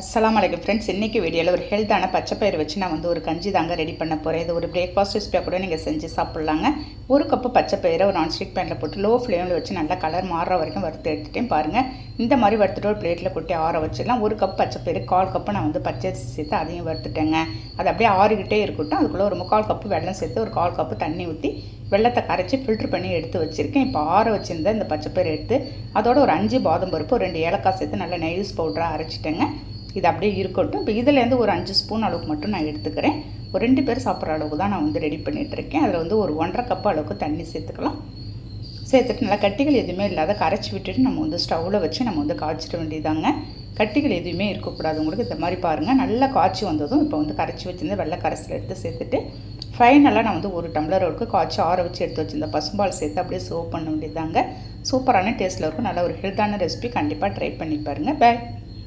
அஸ்லாம் வலைக்கம் ஃப்ரெண்ட்ஸ் இன்றைக்கி வீடியோவில் ஒரு ஹெல்த்தான பச்சை வச்சு நான் வந்து ஒரு கஞ்சி தாங்க ரெடி பண்ண போகிறேன் இது ஒரு பிரேக்ஃபாஸ்ட் ரெசிபியாக கூட நீங்கள் செஞ்சு சாப்பிட்லாங்க. ஒரு கப்பு பச்சைப்பயிரை ஒரு நான்ஸ்டிக் பேனில் போட்டு லோ ஃப்ளேமில் வச்சு நல்லா கலர் மாறுற வரைக்கும் வறுத்து எடுத்துகிட்டே பாருங்கள் இந்த மாதிரி வறுத்துட்டு ஒரு பிளேட்டில் கொட்டி ஆற வச்சிடலாம். ஒரு கப் பச்சை பயிறு கால் கப்பு நான் வந்து பச்சை சேர்த்து அதையும் வறுத்துட்டேங்க. அது அப்படியே ஆறிக்கிட்டே இருக்கட்டும். அதுக்குள்ளே ஒரு முக்கால் கப்பு வெல்லம் சேர்த்து ஒரு கால் கப்பு தண்ணி ஊற்றி வெள்ளத்தை கரைச்சி ஃபில்ட்ரு பண்ணி எடுத்து வச்சுருக்கேன். இப்போ ஆற வச்சுருந்த இந்த பச்சைப்பயிறு எடுத்து அதோட ஒரு அஞ்சு பாதம் பருப்பு ஒரு ரெண்டு ஏலக்காய் சேர்த்து நல்லா நைஸ் பவுடராக அரைச்சிட்டேங்க. இது அப்படியே இருக்கட்டும். இப்போ இதுலேருந்து ஒரு அஞ்சு ஸ்பூன் அளவுக்கு மட்டும் நான் எடுத்துக்கிறேன். ஒரு ரெண்டு பேர் சாப்பிட்ற அளவுக்கு தான் நான் வந்து ரெடி பண்ணிகிட்ருக்கேன் அதில் வந்து ஒரு ஒன்றரை கப் அளவுக்கு தண்ணி சேர்த்துக்கலாம். சேர்த்துட்டு நல்லா கட்டிகள் எதுவுமே இல்லாத கரைச்சி விட்டுட்டு நம்ம வந்து ஸ்டவ்வில் வச்சு நம்ம வந்து காய்ச்சிட வேண்டியதாங்க. கட்டிகள் எதுவுமே இருக்கக்கூடாது உங்களுக்கு. இந்த மாதிரி பாருங்கள் நல்லா காய்ச்சி வந்ததும் இப்போ வந்து கரைச்சி வச்சுருந்து வெள்ளை கரைசல் எடுத்து சேர்த்துட்டு ஃபைனலாக நான் வந்து ஒரு டம்ளர் அளவுக்கு காய்ச்சி ஆற வச்சு எடுத்து வச்சுருந்த பசும்பால் சேர்த்து அப்படியே சர்வ் பண்ண வேண்டியதாங்க. சூப்பரான டேஸ்ட்டில் இருக்கும். நல்ல ஒரு ஹெல்த்தான ரெசிபி கண்டிப்பாக ட்ரை பண்ணி பாருங்கள் பை